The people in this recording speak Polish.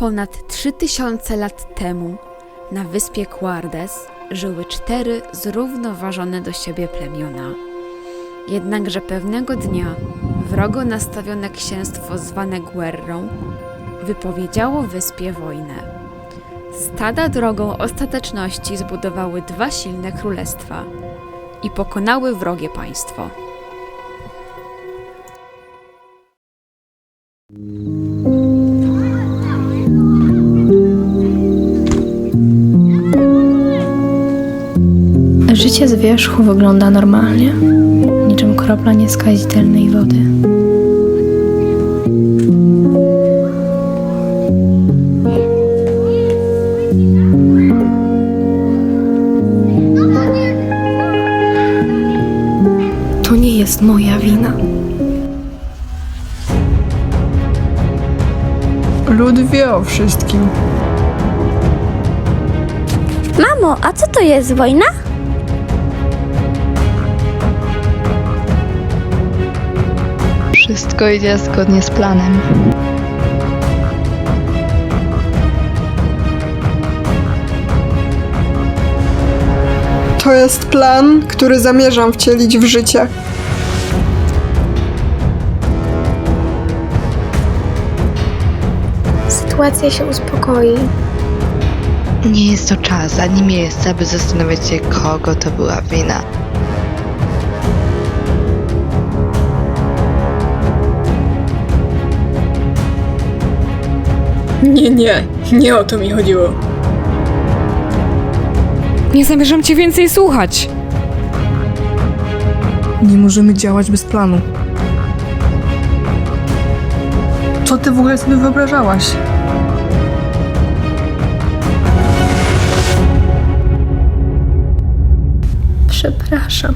Ponad 3000 lat temu na wyspie Quardes żyły cztery zrównoważone do siebie plemiona. Jednakże pewnego dnia wrogo nastawione księstwo zwane Guerrą wypowiedziało wyspie wojnę. Stada drogą ostateczności zbudowały dwa silne królestwa i pokonały wrogie państwo. Życie z wierzchu wygląda normalnie, niczym kropla nieskazitelnej wody. To nie jest moja wina. Lud wie o wszystkim. Mamo, a co to jest wojna? Wszystko idzie zgodnie z planem. To jest plan, który zamierzam wcielić w życie. Sytuacja się uspokoi. Nie jest to czas ani miejsce, aby zastanawiać się, kogo to była wina. Nie, nie, nie o to mi chodziło. Nie zamierzam cię więcej słuchać. Nie możemy działać bez planu. Co ty w ogóle sobie wyobrażałaś? Przepraszam.